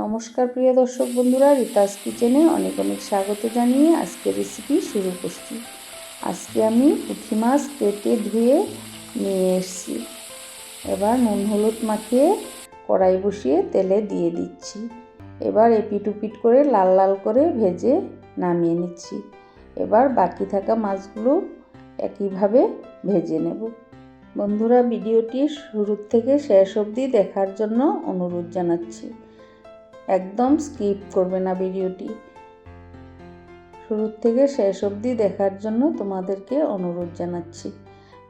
নমস্কার, প্রিয় দর্শক বন্ধুরা, রিতাস কিচেনে অনেক অনেক স্বাগত জানিয়ে আজকের রেসিপি শুরু করছি। আজকে আমি পুঁটি মাছ কেটে ধুয়ে নিয়ে এসেছি। এবার নুন হলুদ মাখিয়ে কড়াই বসিয়ে তেলে দিয়ে দিচ্ছি। এবার এপিট উপিট করে লাল লাল করে ভেজে নামিয়ে নিচ্ছি। এবার বাকি থাকা মাছগুলো একইভাবে ভেজে নেব। বন্ধুরা, ভিডিওটি শুরুর থেকে শেষ অবধি দেখার জন্য অনুরোধ জানাচ্ছি। একদম স্কিপ করবে না ভিডিওটি। শুরুর থেকে শেষ অবধি দেখার জন্য তোমাদেরকে অনুরোধ জানাচ্ছি।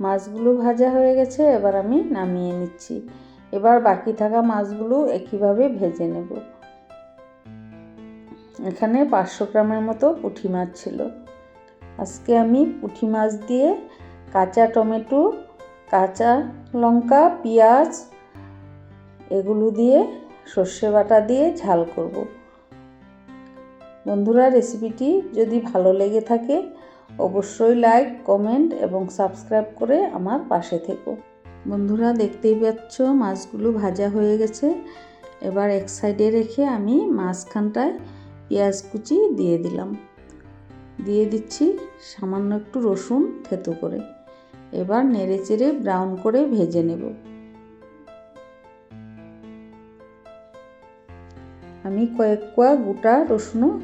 মাছগুলো ভাজা হয়ে গেছে, এবার আমি নামিয়ে নিচ্ছি। এবার বাকি থাকা মাছগুলো একইভাবে ভেজে নেব। এখানে পাঁচশো গ্রামের মতো পুঁটি মাছ ছিল। আজকে আমি পুঁটি মাছ দিয়ে কাঁচা টমেটো, কাঁচা লঙ্কা, পেঁয়াজ, এগুলো দিয়ে সর্ষে বাটা দিয়ে ঝাল করব। বন্ধুরা, রেসিপিটি যদি ভালো লেগে থাকে, অবশ্যই লাইক, কমেন্ট এবং সাবস্ক্রাইব করে আমার পাশে থেকো। বন্ধুরা, দেখতেই পাচ্ছ মাছগুলো ভাজা হয়ে গেছে। এবার এক সাইডে রেখে আমি মাঝখানটায় পেঁয়াজ কুচি দিয়ে দিলাম। দিয়ে দিচ্ছি সামান্য একটু রসুন থেতো করে। এবার নেড়ে চেড়ে ব্রাউন করে ভেজে নেব। আমি কয়েক কোয়া গোটা রসুনও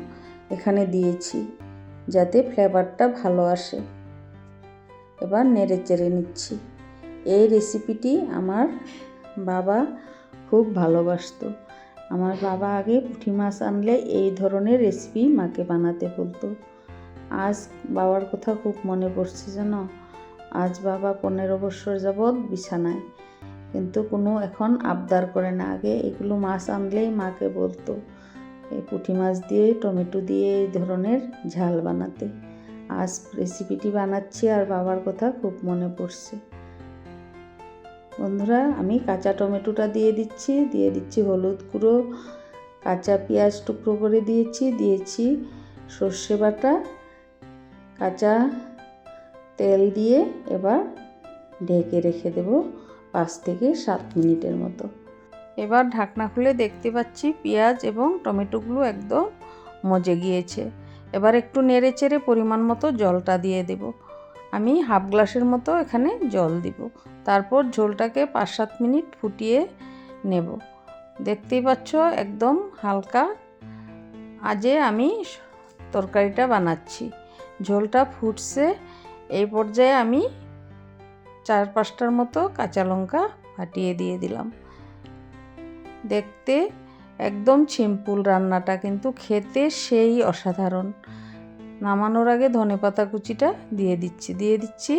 এখানে দিয়েছি যাতে ফ্লেভারটা ভালো আসে। এবার নেড়ে চেড়ে নিচ্ছি। এই রেসিপিটি আমার বাবা খুব ভালোবাসত। আমার বাবা আগে পুঁটি মাছ আনলে এই ধরনের রেসিপি মাকে বানাতে বলতো। আজ বাবার কথা খুব মনে পড়ছে জানো? আজ বাবা পনেরো বছর যাবৎ বিছানায়। কিন্তু কোনো এখন আবদার করে না। আগে এগুলো মাছ আনলেই মাকে বলতো, এই পুঁটি মাছ দিয়ে, টমেটো দিয়ে এই ধরনের ঝাল বানাতে। আজ রেসিপিটি বানাচ্ছি আর বাবার কথা খুব মনে পড়ছে। বন্ধুরা, আমি কাঁচা টমেটোটা দিয়ে দিচ্ছি দিয়ে দিচ্ছি হলুদ গুঁড়ো, কাঁচা পেঁয়াজ টুকরো করে দিয়েছি দিয়েছি সর্ষে বাটা, কাঁচা তেল দিয়ে এবার ঢেকে রেখে দেব। পাঁচ থেকে সাত মিনিটের মতো। এবার ঢাকনা খুলে দেখতে পাচ্ছি পেঁয়াজ এবং টমেটোগুলো একদম মজে গিয়েছে। এবার একটু নেড়ে চেড়ে পরিমাণ মতো জলটা দিয়ে দেব। আমি হাফ গ্লাসের মতো এখানে জল দিব। তারপর ঝোলটাকে পাঁচ সাত মিনিট ফুটিয়ে নেব। দেখতেই পাচ্ছ একদম হালকা আজে আমি তরকারিটা বানাচ্ছি। ঝোলটা ফুটছে। এই পর্যায়ে আমি চার পাঁচটার মতো কাঁচা লঙ্কা ফাটিয়ে দিয়ে দিলাম। দেখতে একদম সিম্পল রান্নাটা কিন্তু খেতে সেই অসাধারণ। নামানোর আগে ধনেপাতা কুচিটা দিয়ে দিচ্ছি। দিয়ে দিচ্ছি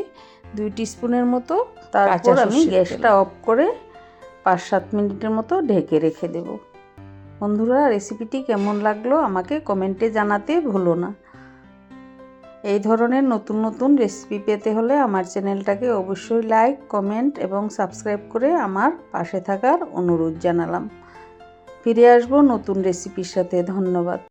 দুই স্পুনের মতো। তারপর আমি গ্যাসটা অফ করে পাঁচ সাত মিনিটের মতো ঢেকে রেখে দেব। বন্ধুরা রেসিপিটি কেমন লাগল আমাকে কমেন্টে জানাতে ভুলো না। এই ধরনের নতুন নতুন রেসিপি পেতে হলে আমার চ্যানেলটাকে অবশ্যই লাইক কমেন্ট এবং সাবস্ক্রাইব করে আমার পাশে থাকার অনুরোধ জানালাম। ফিরে আসব নতুন রেসিপির সাথে, ধন্যবাদ।